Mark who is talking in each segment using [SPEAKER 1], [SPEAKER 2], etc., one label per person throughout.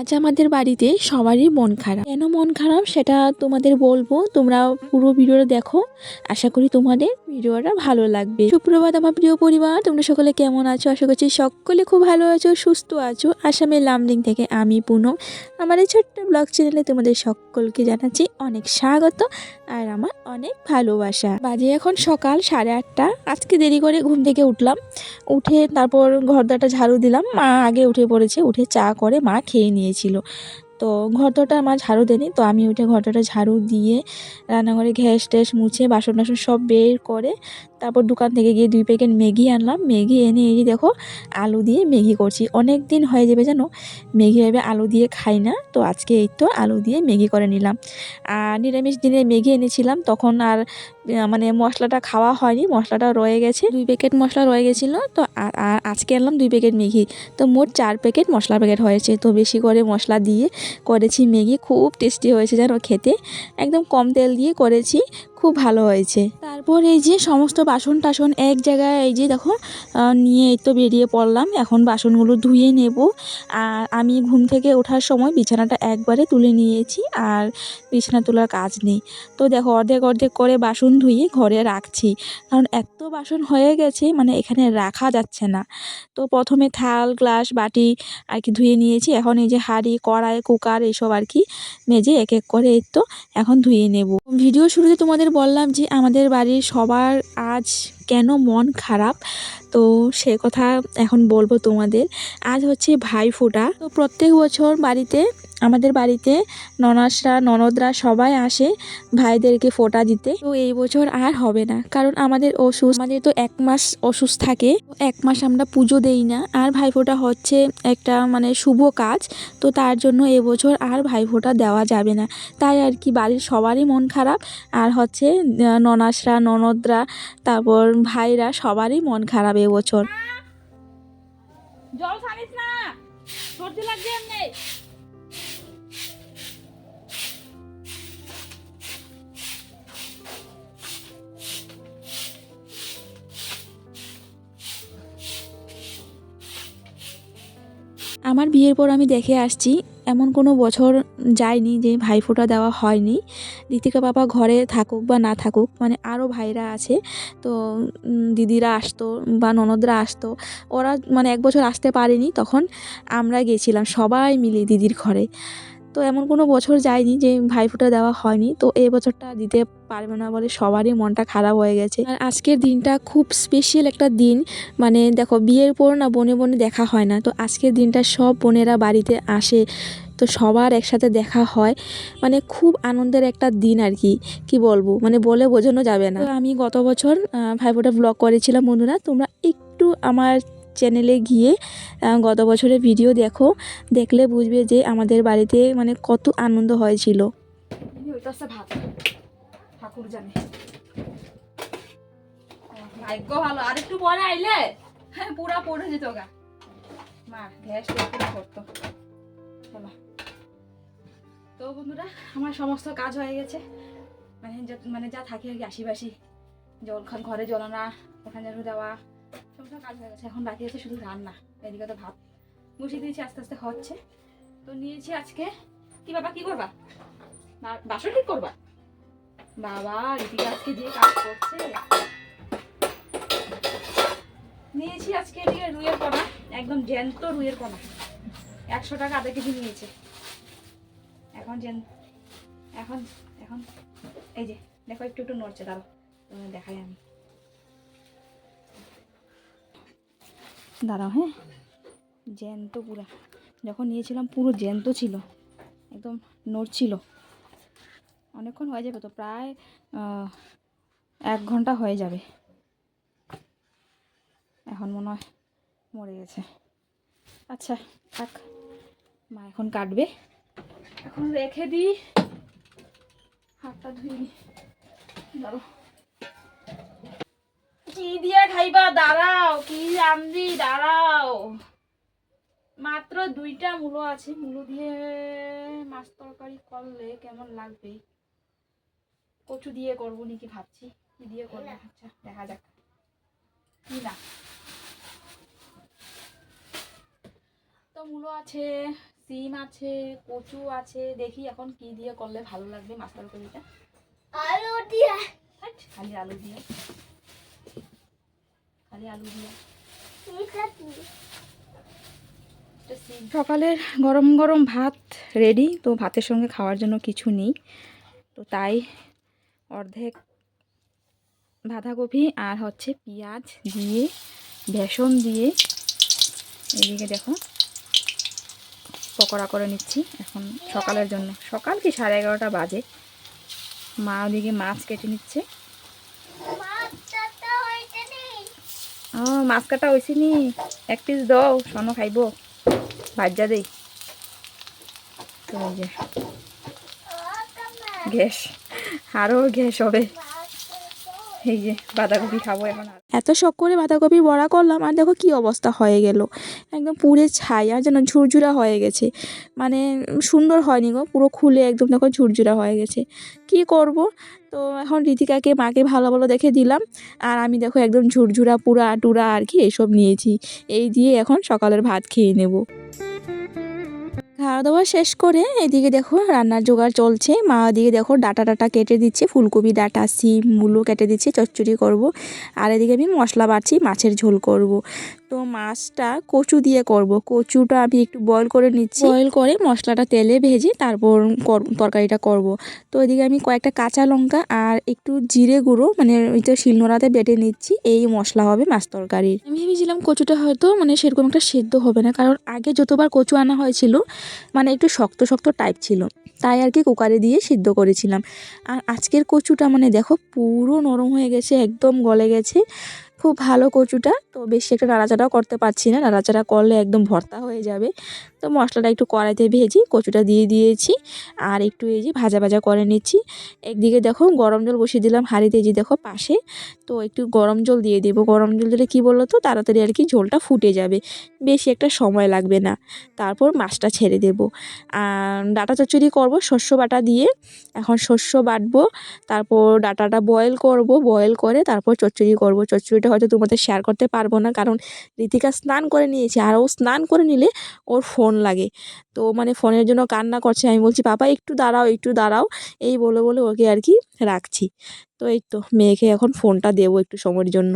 [SPEAKER 1] আজ আমাদের বাড়িতে সবারই মন খারাপ। কেন মন খারাপ সেটা তোমাদের বলব, তোমরা পুরো ভিডিওটা দেখো। আশা করি তোমাদের ভিডিওটা ভালো লাগবে। সুপ্রভাত আমার প্রিয় পরিবার, তোমরা সকলে কেমন আছো? আশা করছি সকলে খুব ভালো আছো, সুস্থ আছো। আসামের লামডিং থেকে আমি পুনম। আমার এই ছোট্ট ব্লগ চ্যানেলে তোমাদের সকলকে জানাচ্ছি অনেক স্বাগত আর আমার অনেক ভালোবাসা। বাজে এখন সকাল সাড়ে আটটা। আজকে দেরি করে ঘুম থেকে উঠলাম। উঠে তারপর ঘরদাটা ঝাড়ু দিলাম। মা আগে উঠে পড়েছে, উঠে চা করে মা খেয়ে নিয়েছিল তো ঘরটা আমার ঝাড়ু দেনি তো আমি উঠে ঘরটা ঝাড়ু দিয়ে রান্নাঘরে ঘ্যাস ট্যাস মুছে বাসন টাসন সব বের করে তারপর দোকান থেকে গিয়ে দুই প্যাকেট ম্যাগি আনলাম। ম্যাগি এনে এই দেখো, আলু দিয়ে ম্যাগি করছি। অনেক দিন হয়ে যাবে জানো, ম্যাগি হবে আলু দিয়ে খাই না, তো আজকে এই তো আলু দিয়ে ম্যাগি করে নিলাম। আর নিরামিষ দিনে ম্যাগি এনেছিলাম, তখন আর মানে মশলাটা খাওয়া হয়নি, মশলাটা রয়ে গেছে। দুই প্যাকেট মশলা রয়ে গেছিল, তো আজকে আনলাম দুই প্যাকেট ম্যাগি। তো মোট চার প্যাকেট মশলা প্যাকেট হয়েছে, তো বেশি করে মশলা দিয়ে করেছি ম্যাগি। খুব টেস্টি হয়েছে জানো খেতে। একদম কম তেল দিয়ে করেছি খুব ভালো হয়েছে। তারপর এই যে সমস্ত বাসন টাসন এক জায়গায় এই যে দেখো নিয়ে এই তো বেরিয়ে পড়লাম। এখন বাসনগুলো ধুয়ে নেব। আর আমি ঘুম থেকে ওঠার সময় বিছানাটা একবারে তুলে নিয়েছি আর বিছানা তোলার কাজ নেই। তো দেখো, অর্ধেক অর্ধেক করে বাসন ধুয়ে ঘরে রাখছি। কারণ এত বাসন হয়ে গেছে মানে এখানে রাখা যাচ্ছে না। তো প্রথমে থাল, গ্লাস, বাটি আর কি ধুয়ে নিয়েছি। এখন এই যে হাঁড়ি, কড়াই, কুকার, এইসব আর কি মেজে এক এক করে এই তো এখন ধুয়ে নেব। ভিডিও শুরুতে তোমাদের বললাম যে আমাদের বাড়ির সবার আজ কেন মন খারাপ? তো সে কথা এখন বলব তোমাদের। আজ হচ্ছে ভাই ফোঁটা তো প্রত্যেক বছর বাড়িতে আমাদের বাড়িতে ননাসরা, ননদরা সবাই আসে ভাইদেরকে ফোঁটা দিতে। তো এই বছর আর হবে না, কারণ আমাদের অসুস্থ, আমাদের তো এক মাস অসুস্থ থাকে। এক মাস আমরা পুজো দেই না, আর ভাইফোঁটা হচ্ছে একটা মানে শুভ কাজ। তো তার জন্য এবছর আর ভাইফোঁটা দেওয়া যাবে না। তাই আর কি বাড়ির সবারই মন খারাপ, আর হচ্ছে ননাসরা, ননদরা, তারপর ভাইরা সবারই মন খারাপ এবছর
[SPEAKER 2] জল ছাড়িস না, সর্দি লাগছে
[SPEAKER 1] আমার বিয়ের পর আমি দেখে আসছি, এমন কোনো বছর যায়নি যে ভাইফোঁটা দেওয়া হয়নি। ঋতিকা বাবা ঘরে থাকুক বা না থাকুক মানে আরও ভাইরা আছে। তো দিদিরা আসতো বা ননদরা আসতো, ওরা মানে এক বছর আসতে পারেনি, তখন আমরা গেছিলাম সবাই মিলে দিদির ঘরে। তো এমন কোনো বছর যায়নি যে ভাইফোঁটা দেওয়া হয়নি। তো এই বছরটা দিতে পারবে না বলে সবারই মনটা খারাপ হয়ে গেছে। আর আজকের দিনটা খুব স্পেশাল একটা দিন। মানে দেখো, বিয়ের পর না বনে বনে দেখা হয় না। তো আজকের দিনটা সব বোনেরা বাড়িতে আসে। তো সবার একসাথে দেখা হয়। মানে খুব আনন্দের একটা দিন আর কি। কি বলব? মানে বলে বোঝানো যাবে না। আমি গত বছর ভাইফোঁটা ব্লগ করেছিলাম বন্ধুরা। তোমরা একটু আমার চ্যানেলে গিয়ে গত বছরের ভিডিও দেখো, দেখলে বুঝবে যে আমাদের বাড়িতে মানে কত আনন্দ হয়েছিল।
[SPEAKER 2] ঠাকুর জানে। ভালো। একটু হ্যাঁ পড়ে যেত গা। মা, গ্যাস করতো। তো বন্ধুরা, আমার সমস্ত কাজ হয়ে গেছে। মানে মানে যা থাকে আর কি আশিবাসি জল ঘরে জল আনা, ওখানে দেওয়া। এখন বাকি আছে শুধু রান্না, এদিকে তো ভাত বসিয়ে দিয়েছি, আস্তে আস্তে হচ্ছে। তো নিয়েছি আজকে, কি বাবা, কি করবা? বাসন ঠিক করবা? বাবা ঋতিকা আজকে যে কাজ করছে। নিয়েছি আজকে এদিকে রুইয়ের পোনা একদম জ্যান্ত রুইয়ের পোনা একশো টাকা আধা কেজি নিয়েছে। এখন জেন এখন এখন এই যে, দেখো, একটু একটু নড়ছে দাঁড়ো দেখাই আমি। দাঁড়াও হ্যাঁ? জ্যান্ত পুরো। যখন নিয়েছিলাম, পুরো জ্যান্ত ছিল। একদম নড়ছিল। অনেকক্ষণ হয়ে যাবে তো, প্রায় এক ঘণ্টা হয়ে যাবে। এখন মনে হয় মরে গেছে। আচ্ছা থাক। মা এখন কাটবে। এখন রেখে দিই। হাতটা ধুই দাঁড়ো কি দিয়ে খাইবা দাঁড়াও কি রান্ধি দাঁড়াও। মাত্র দুইটা মূলো আছে মূলো দিয়ে মাছ তরকারি করলে কেমন লাগবে? কচু দিয়ে করব নাকি ভাবছি কি দিয়ে করব? আচ্ছা দেখা যাক। কি না? তো মূলো আছে সিম আছে কচু আছে দেখি এখন কি দিয়ে করলে ভালো লাগবে মাছ তরকারিটা।
[SPEAKER 3] আলু দিয়ে।
[SPEAKER 2] খালি আলু দিয়ে। সকালের গরম গরম ভাত রেডি তো ভাতের সঙ্গে খাওয়ার জন্য কিছু নেই। তো তাই অর্ধেক বাঁধাকপি আর হচ্ছে পেঁয়াজ দিয়ে, বেসন দিয়ে, এদিকে দেখো পকোড়া করে নিচ্ছি এখন সকালের জন্য। সকাল কি সাড়ে এগারোটা বাজে? মা ওদিকে মাছ কেটে নিচ্ছে। মাছ কাটা হয়েছে নি? এক পিস দাও সন খাইব। ভাজা দেই। গ্যাস আরও গ্যাস হবে। এই যে বাঁধাকপি খাব এখন
[SPEAKER 1] এত শখ করে বাঁধাকপি বড়া করলাম আর দেখো কি অবস্থা হয়ে গেল। একদম পুড়ে ছাই আর যেন ঝুরঝুরা হয়ে গেছে। মানে সুন্দর হয়নি গো, পুরো খুলে একদম দেখো ঝুরঝুরা হয়ে গেছে। কি করব? তো এখন রীতিকাকে মাকে ভালো ভালো দেখে দিলাম। আর আমি দেখো একদম ঝুরঝুরা, পুরা টুরা আর কি এসব নিয়েছি। এই দিয়ে এখন সকালের ভাত খেয়ে নেব। খাওয়া দাওয়া শেষ করে এদিকে দেখো রান্নার জোগাড় চলছে। মা ওদিকে দেখো ডাটা ডাটা কেটে দিচ্ছে, ফুলকপি, ডাটা, সিম, মূলো কেটে দিচ্ছে, চচ্চড়ি করব। আর এদিকে আমি মশলা বাড়ছি মাছের ঝোল করব। তো মাছটা কচু দিয়ে করব। কচুটা আমি একটু বয়ল করে নিচ্ছি। বয়ল করে মশলাটা তেলে ভেজে তারপর কর- তরকারিটা করব। তো এদিকে আমি কয়েকটা কাঁচা লঙ্কা আর একটু জিরে গুঁড়ো মানে ওই তো শিলনোড়াতে বেটে নিচ্ছি এই মশলা হবে মাছ তরকারির। আমি ভেবেছিলাম কচুটা হয়তো মানে সেরকম একটা সেদ্ধ হবে না কারণ আগে যতবার কচু আনা হয়েছিল মানে একটু শক্ত শক্ত টাইপ ছিল। তাই আর কি কুকারে দিয়ে সিদ্ধ করেছিলাম। আর আজকের কচুটা মানে দেখো পুরো নরম হয়ে গেছে একদম গলে গেছে। খুব ভালো কচুটা, তো বেশি একটা নাড়াচাড়াও করতে পারছি না। নাড়াচাড়া করলে একদম ভর্তা হয়ে যাবে। তো মশলাটা একটু কড়াইতে ভেজি কচুটা দিয়ে দিয়েছি। আর একটু এই যে ভাজা ভাজা করে নিচ্ছি। একদিকে দেখো গরম জল বসিয়ে দিলাম হাঁড়িতে যে দেখো পাশে। তো একটু গরম জল দিয়ে দেবো। গরম জল দিলে কী বলল তো তাড়াতাড়ি আর কি ঝোলটা ফুটে যাবে। বেশি একটা সময় লাগবে না। তারপর মাছটা ছেড়ে দেবো। ডাটা চচ্চড়ি করব, শস্য বাটা দিয়ে। এখন শস্য বাটবো, তারপর ডাটাটা বয়েল করব। বয়েল করে তারপর চচ্চড়ি করব। চচ্চড়িটা হয়তো তোমাদের শেয়ার করতে পারব না। কারণ ঋতিকা স্নান করে নিয়েছে। আর ও স্নান করে নিলে ওর ফোন লাগে। তো মানে ফোনের জন্য কান্না করছে। আমি বলছি, পাপা, একটু দাঁড়াও একটু দাঁড়াও। এই বলে বলে ওকে আর কি রাখছি। তো এই তো, মেয়েকে এখন ফোনটা দেবো একটু সময়ের জন্য।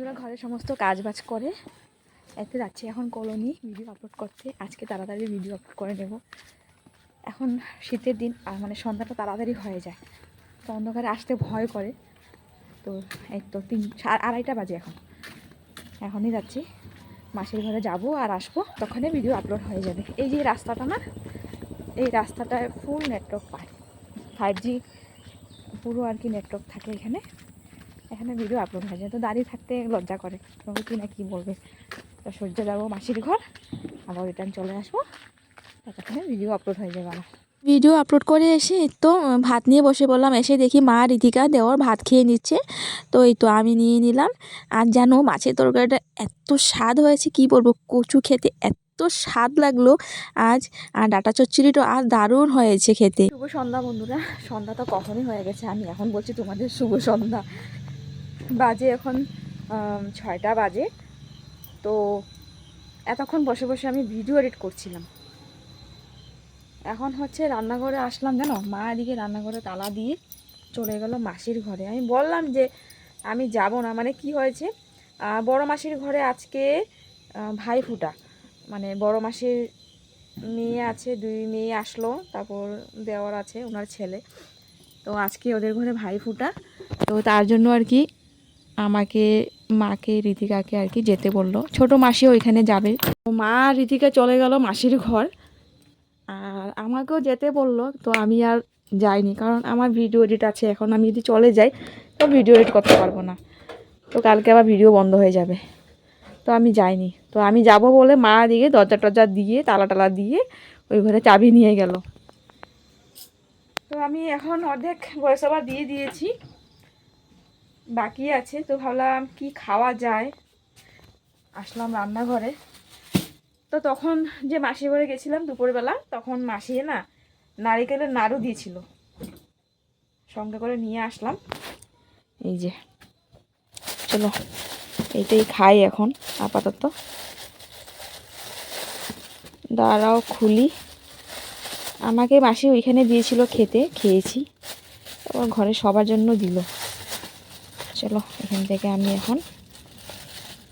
[SPEAKER 1] বন্ধুরা ঘরের সমস্ত কাজ বাজ করে। এতে যাচ্ছি এখন কলোনি ভিডিও আপলোড করতে। আজকে তাড়াতাড়ি ভিডিও আপলোড করে নেব। এখন শীতের দিন আর মানে সন্ধ্যাটা তাড়াতাড়ি হয়ে যায়। তো অন্ধকারে আসতে ভয় করে। তো এই তো তিন আড়াইটা বাজে এখন। এখনই যাচ্ছি। মাসির ঘরে যাব আর আসব। তখনই ভিডিও আপলোড হয়ে যাবে। এই যে রাস্তাটা না, এই রাস্তাটায় ফুল নেটওয়ার্ক পায় ফাইভ জি পুরো আর কি নেটওয়ার্ক থাকে এখানে। এখানে ভিডিও আপলোড হয়ে যায় তো দাঁড়িয়ে থাকতে লজ্জা করে। তবে কি না কী বলবে? তো সূর্য যাব মাসির ঘর। আবার রিটার্ন চলে আসব। ততক্ষণে ভিডিও আপলোড হয়ে যাবে আমার। ভিডিও আপলোড করে এসে তো ভাত নিয়ে বসে বললাম এসে দেখি মা রীতিকা দেওয়ার ভাত খেয়ে নিচ্ছে। তো এই তো আমি নিয়ে নিলাম। আর জানো মাছের তরকারিটা এত স্বাদ হয়েছে কি বলব? কচু খেতে এত স্বাদ লাগল আজ। আর ডাটা চচ্চড়িটা আর দারুণ হয়েছে খেতে। শুভ সন্ধ্যা বন্ধুরা। সন্ধ্যা তো কখনই হয়ে গেছে। আমি এখন বলছি তোমাদের শুভ সন্ধ্যা। বাজে এখন ছয়টা বাজে। তো এতক্ষণ বসে বসে আমি ভিডিও এডিট করছিলাম। এখন হচ্ছে রান্নাঘরে আসলাম, জানো? মা এদিকে রান্নাঘরে তালা দিয়ে চলে গেল মাসির ঘরে। আমি বললাম যে, আমি যাব না। মানে কি হয়েছে? বড় মাসির ঘরে আজকে ভাই ফুটা। মানে বড় মাসির মেয়ে আছে, দুই মেয়ে আসলো, তারপর দেওয়ার আছে, ওনার ছেলে। তো আজকে ওদের ঘরে ভাই ফুটা। তো তার জন্য আর কি আমাকে, মাকে, রীতিকাকে আর কি যেতে বলল। ছোট মাসি ওইখানে যাবে। মা রীতিকা চলে গেল মাসির ঘর। আর আমাকেও যেতে বলল, তো আমি আর যাইনি। কারণ আমার ভিডিও এডিট আছে, এখন আমি যদি চলে যাই, তো ভিডিও এডিট করতে পারব না। তো কালকে আবার ভিডিও বন্ধ হয়ে যাবে। তো আমি যাইনি। তো আমি যাব বলে মা দিয়ে দরজা টরজা দিয়ে, তালা টালা দিয়ে ওই ঘরে চাবি নিয়ে গেল। তো আমি এখন অর্ধেক ভয়েস ওভার দিয়ে দিয়েছি। বাকি আছে, তো ভাবলাম কি খাওয়া যায়? আসলাম রান্নাঘরে। তো তখন যে মাসি ঘরে গেছিলাম দুপুরবেলা, তখন মাসি না নারিকেলের নাড়ু দিয়েছিল। সঙ্গে করে নিয়ে আসলাম। এই যে, চলো, এইটাই খাই এখন আপাতত। দাঁড়াও, খুলি। আমাকে মাসি ওইখানে দিয়েছিল খেতে, খেয়েছি। তারপর ঘরে সবার জন্য দিল। চলো, এখান থেকে আমি এখন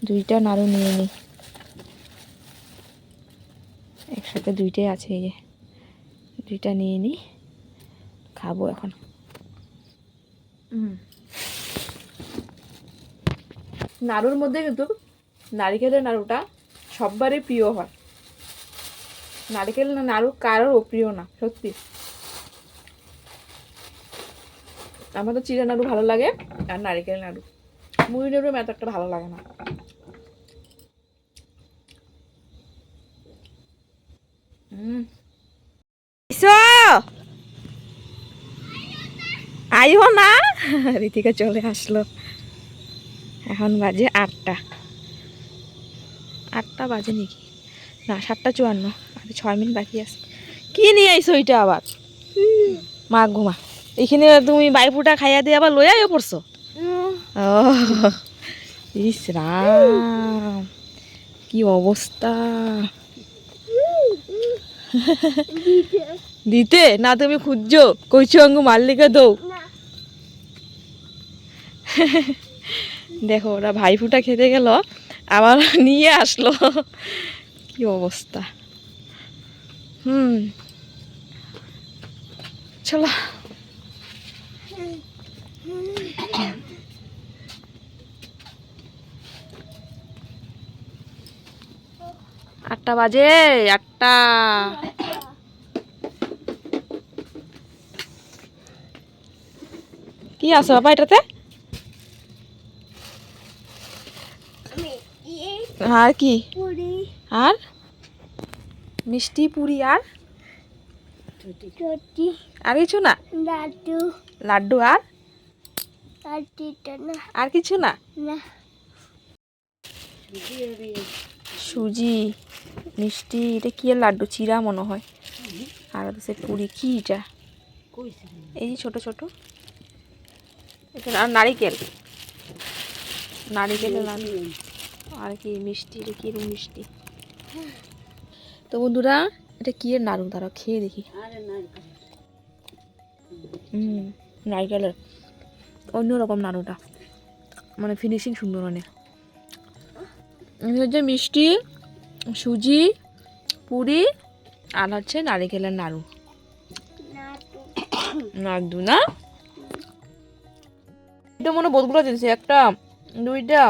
[SPEAKER 1] দুইটা নাড়ু নিয়ে নিই। একসাথে দুইটাই আছে এই যে। দুইটা নিয়ে নিই। খাব এখন। নাড়ুর মধ্যে কিন্তু নারিকেলের নাড়ুটা সববারই প্রিয় হয়। নারিকেল নাড়ু কারোর প্রিয় না, সত্যি। আমার তো চিড়া নাড়ু ভালো লাগে আর নারিকেল নাড়ু। মুড়ি নাড়ু এত একটা ভালো লাগে না। আইও না। রীতিকা চলে আসলো। এখন বাজে আটটা। আটটা বাজে নাকি? না, সাতটা চুয়ান্ন। আর ছয় মিনিট বাকি আছে। কি নিয়ে আইসো ওইটা আবার? মা, ঘুমা। এখানে তুমি বাইপুটা খাইয়া দিয়ে আবার লইয়াও পড়ছো? ইস রাম কি অবস্থা? দিতে না তুমি খুঁজছো? কইছো অঙ্গ মাল্লিকা দৌ। দেখো ওরা ভাইফুটা খেতে গেল আবার নিয়ে আসলো। কি অবস্থা? হুম। চলো। আটটা বাজে আটটা। কি আছে বাবা এটাতে? আর কি? আর? মিষ্টি পুরি আর? আর কিছু না?
[SPEAKER 2] লাড্ডু।
[SPEAKER 1] লাড্ডু আর? আর কিছু না?
[SPEAKER 2] না।
[SPEAKER 1] সুজি। মিষ্টি, এটা কি আর লাড্ডু? চিরা মনে হয়। আর সে পুরি, কি এটা? এই যে ছোট ছোট। এটা আর নারিকেল। নারিকেলের লাড্ডু। আর কি মিষ্টি, এটা কিরম মিষ্টি? তো বন্ধুরা, এটা কি এর নাড়ু? তারা খেয়ে দেখি। হুম নারকেলের। অন্যরকম নাড়ুটা। মানে ফিনিশিং সুন্দর অনেক হচ্ছে মিষ্টি। সুজি, পুরি, আর হচ্ছে নারিকেলের নাড়ু। নাড়ু না? এটা মনে বোধগুলো দিয়েছে একটা, দুইটা,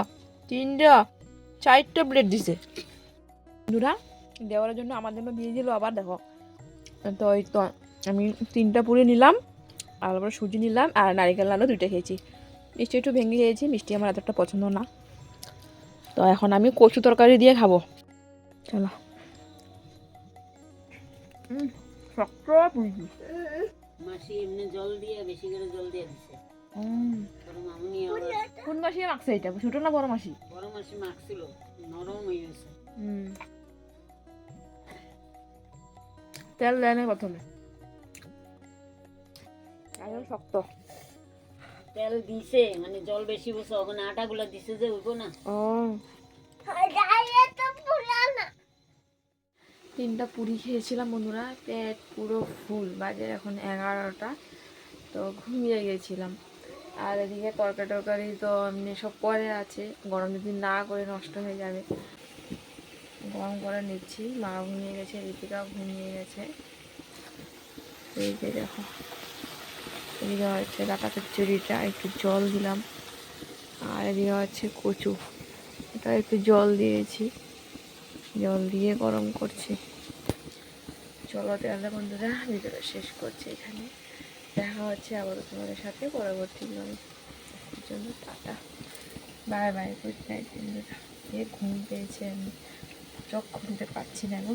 [SPEAKER 1] তিনটা, চারটা প্লেট দিছে। দুরা দেওয়ার জন্য আমার দিয়ে দিল। আবার দেখো, তো ওই তো আমি তিনটা পুরি নিলাম, আর আবার সুজি নিলাম, আর নারিকেল নাড়ু দুইটা খেয়েছি। মিষ্টি একটু ভেঙে খেয়েছি মিষ্টি আমার এতটা পছন্দ না। তো এখন আমি কচু তরকারি দিয়ে খাব। চলো। শক্ত পুরি
[SPEAKER 4] মাসি এমনি জল দিয়ে বেশি করে জল দিয়ে দিছে।
[SPEAKER 1] কোন মাসি মাখছে এটা? ছোট না বড় মাসি?
[SPEAKER 4] বড় মাসি মাখছিল নরম হয়ে গেছে।
[SPEAKER 1] তেল দেয় না প্রথমে। একদম শক্ত।
[SPEAKER 4] তেল দিছে মানে জল বেশি বসে ওখানে আটাগুলো দিছে যে হইব না।
[SPEAKER 1] ও। তিনটা পুরি খেয়েছিলাম, বন্ধুরা। পেট পুরো ফুল। বাজে এখন এগারোটা, তো ঘুমিয়ে গেছিলাম। আর এদিকে তরকারি টরকারি তো এমনি সব পরে আছে। গরম যদি না করে নষ্ট হয়ে যাবে। গরম করে নিচ্ছি। মা ঘুমিয়ে গেছে ঋতিকাও ঘুমিয়ে গেছে। এই যে দেখো। এদিকে হচ্ছে ডাটা চচ্চড়িটা একটু জল দিলাম। আর এদিকে হচ্ছে কচু। এটা একটু জল দিয়েছি। জল দিয়ে গরম করছি। চলো তাহলে বন্ধুরা, ভিডিওটা শেষ করছি এখানে। দেখা হচ্ছে আবার তোমাদের সাথে পরবর্তী জন্য। Tata. Bye bye good night বন্ধুরা। এ ঘুম পেয়েছে, আমি চোখ খুলতে পারছি না গো।